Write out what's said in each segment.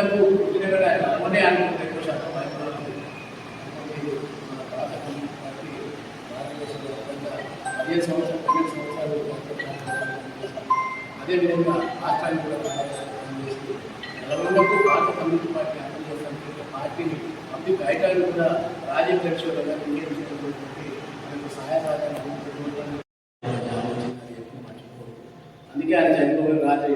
రోడ్లకు అమ్మనే అనుకుంటే ఎక్కువ శాతం పదిహేను సంవత్సరాలు పదిహేను సంవత్సరాలు అదేవిధంగా రాష్ట్రానికి కూడా పనిచేస్తూ నలుగురులకు భారత కమ్యూనిస్ట్ పార్టీ అమలు చేస్తానంటే పార్టీని అన్ని బయటాన్ని కూడా రాజీవ్ గడిచేవాళ్ళగా సహాయపడాలని అందుకే ఆయన చనిపోవడం రాజు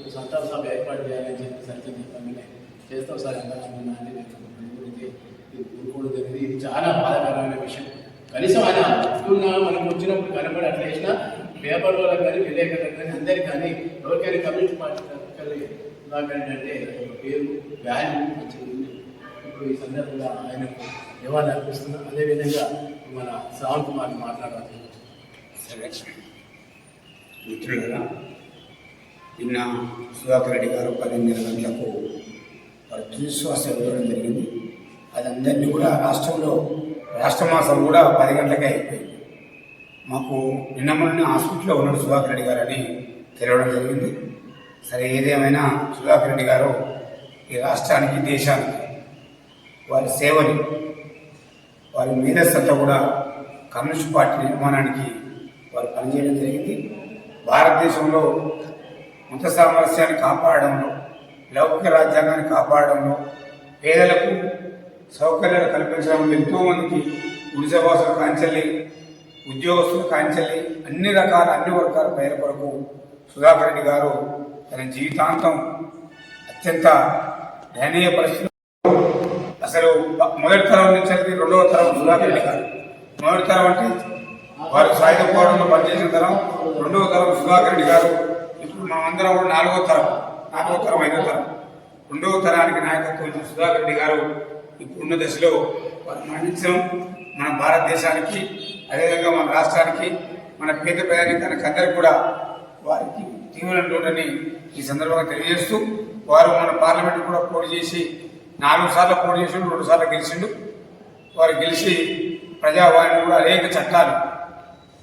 ఆమెనే సంతాప సభ ఏర్పాటు చేయాలని చెప్పి సత్యం చెప్పగానే చేస్తాం సార్ అందరం అని గురించి ఇది జరిగింది ఇది చాలా బాధాకరమైన విషయం. కనీసం ఆయన బతుకున్నా మనకు వచ్చినప్పుడు కనబడి అట్లా వేసినా పేపర్ వాళ్ళకి కానీ విలేకరులకు కానీ అందరికీ కానీ ఎవరికైనా కమ్యూనిస్ట్ పార్టీ తరఫుకెళ్ళి ఒక పేరు వాల్యూ వచ్చింది ఇప్పుడు ఈ సందర్భంగా ఆయనకు నివాళి అర్పిస్తున్నా. అదేవిధంగా మన శ్రావణ్ కుమార్ మాట్లాడాలి సరే. మిత్రులారా నిన్న సుధాకర్ రెడ్డి గారు పదిహేను గంటలకు వారు తుదిశ్వాస ఇవ్వడం జరిగింది. అది అందరినీ కూడా రాష్ట్రంలో రాష్ట్ర మాసం కూడా పది గంటలకే అయిపోయింది. మాకు నిన్న మొన్న హాస్పిటల్లో ఉన్నాడు సుధాకర్ రెడ్డి గారు అని తెలియడం జరిగింది. సరే ఏదేమైనా సుధాకర్ రెడ్డి గారు ఈ రాష్ట్రానికి దేశానికి వారి సేవని వారి మేధస్సంతా కూడా కమ్యూనిస్ట్ పార్టీ నిర్మాణానికి వారు పనిచేయడం జరిగింది. భారతదేశంలో మత సామరస్యాన్ని కాపాడడంలో లౌకిక రాజ్యాంగాన్ని కాపాడడంలో పేదలకు సౌకర్యాలు కల్పించడంలో ఎంతోమందికి గుడిసెవాసుల కాంచెల్లి ఉద్యోగస్తులు కాంచెల్లి అన్ని రకాల అన్ని వర్గాల పేద కొరకు సుధాకర్ రెడ్డి గారు తన జీవితాంతం అత్యంత దయనీయ పరిస్థితులు అసలు మొదటి తరం నుంచి అయితే రెండవ తరం సుధాకర్ రెడ్డి గారు. మొదటి తరం అంటే వారు సాయుధ పోరాటంలో పనిచేసిన తరం రెండవ తరం సుధాకర్ రెడ్డి గారు. మనం మా అందరం కూడా నాలుగో తరం నాలుగో తరం ఐదో తరం. రెండవ తరానికి నాయకత్వం సుధాకర్ రెడ్డి గారు ఇప్పుడున్న దశలో వారు మరణించడం మన భారతదేశానికి అదేవిధంగా మన రాష్ట్రానికి మన పేద ప్రయాణికానికి అందరికీ కూడా వారికి తీవ్ర ఈ సందర్భంగా తెలియజేస్తూ వారు మన పార్లమెంట్ కూడా పోటీ చేసి నాలుగు సార్లు పోటీ చేసిండు రెండు సార్లు గెలిచిండు వారు గెలిచి ప్రజావాణి కూడా అనేక చట్టాలు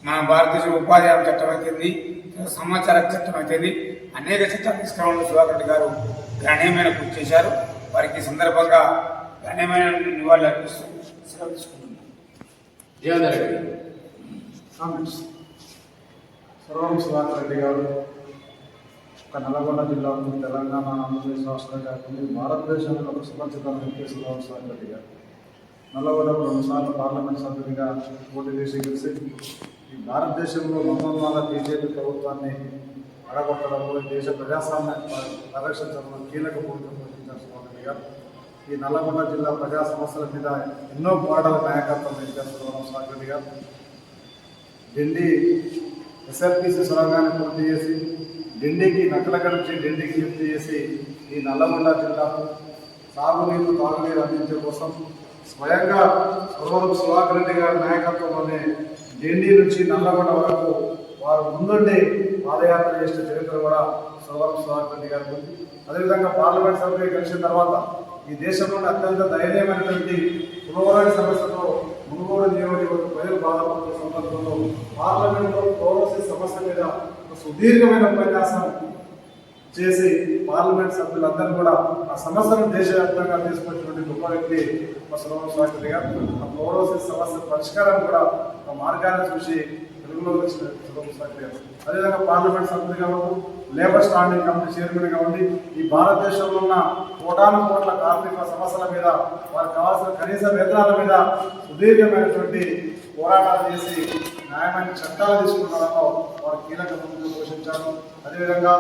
మన భారతదేశం ఉపాధి హామీ చట్టం అయితేంది సమాచార చట్టం అయితేంది అనేక చట్టాలు తీసుకురావడంలో సుధాకర్ రెడ్డి గారు గణనీయమైన కృషి చేశారు. వారికి సందర్భంగా గణనీయమైన నివాళులు అర్పిస్తూ సెలవు తీసుకుంటున్నాను దేవేందర్ రెడ్డి. కామెంట్స్. సర్వం సుధాకర్ రెడ్డి గారు ఒక నల్గొండ జిల్లా ఉంది, తెలంగాణ ఆంధ్రప్రదేశ్ రాష్ట్రం కాకుండా భారతదేశంలో ఒక సుపరిచితమైన సుధాకర్ సుధాకర్ రెడ్డి గారు. నల్లగొండకు రెండుసార్లు పార్లమెంట్ సభ్యుడిగా పోటీ చేసి గెలిచి ఈ భారతదేశంలో మతోన్మాద బీజేపీ ప్రభుత్వాన్ని అడగొట్టడంలో దేశ ప్రజాస్వామ్య పరిరక్షించడంలో కీలక భూమిక పోషించారు గారు ఈ నల్లగొండ జిల్లా ప్రజా సమస్యల మీద ఎన్నో పోరాటాల నాయకత్వం వహించారు సుధాకర్ గారు ఢిల్లీ ఎస్ఆర్పిసి సొరంగాన్ని పూర్తి చేసి ఢిల్లీకి నక్కలక నుంచి ఢిల్లీకి పూర్తి చేసి ఈ నల్లగొండ జిల్లాకు సాగునీరు తాగునీరు అందించే కోసం స్వయంగా సర్వరం సుధాకర్ రెడ్డి గారి నాయకత్వంలోనే ఢిల్లీ నుంచి నల్లగొండ వరకు వారు ముందుండి పాదయాత్ర చేసిన చరిత్ర కూడా సర్వరం సుధాకర్ రెడ్డి గారికి ఉంది అదేవిధంగా పార్లమెంట్ సభ్యులు కలిసిన తర్వాత ఈ దేశంలోని అత్యంత దయనీయమైనటువంటి పురోగతి సమస్యతో మునుగోడు నియోజకవర్గ ప్రజలు బాధపడుతున్న సందర్భంలో పార్లమెంట్లో పౌరసీ సమస్య మీద ఒక సుదీర్ఘమైన ఉపన్యాసం చేసి పార్లమెంట్ సభ్యులందరూ కూడా ఆ సమస్యను దేశవ్యాప్తంగా తీసుకొచ్చినటువంటి గొప్ప వ్యక్తి మా శ్రవణ శాస్త్రి గారు ఆ ఫ్లోరోసిస్ సమస్య పరిష్కారం కూడా ఆ మార్గాన్ని చూసి తెలుగులో వచ్చిన శ్రవణ శాస్త్రి గారు అదేవిధంగా పార్లమెంట్ సభ్యులుగా లేబర్ స్టాండింగ్ కమిటీ చైర్మన్గా ఉండి ఈ భారతదేశంలో ఉన్న కోటాను కోట్ల కార్మికుల సమస్యల మీద వారికి కావాల్సిన కనీస వేతనాల మీద సుదీర్ఘమైనటువంటి పోరాటాలు చేసి న్యాయమైన చట్టాలు తీసుకున్న వారు కీలక భూమిక పోషించారు. అదేవిధంగా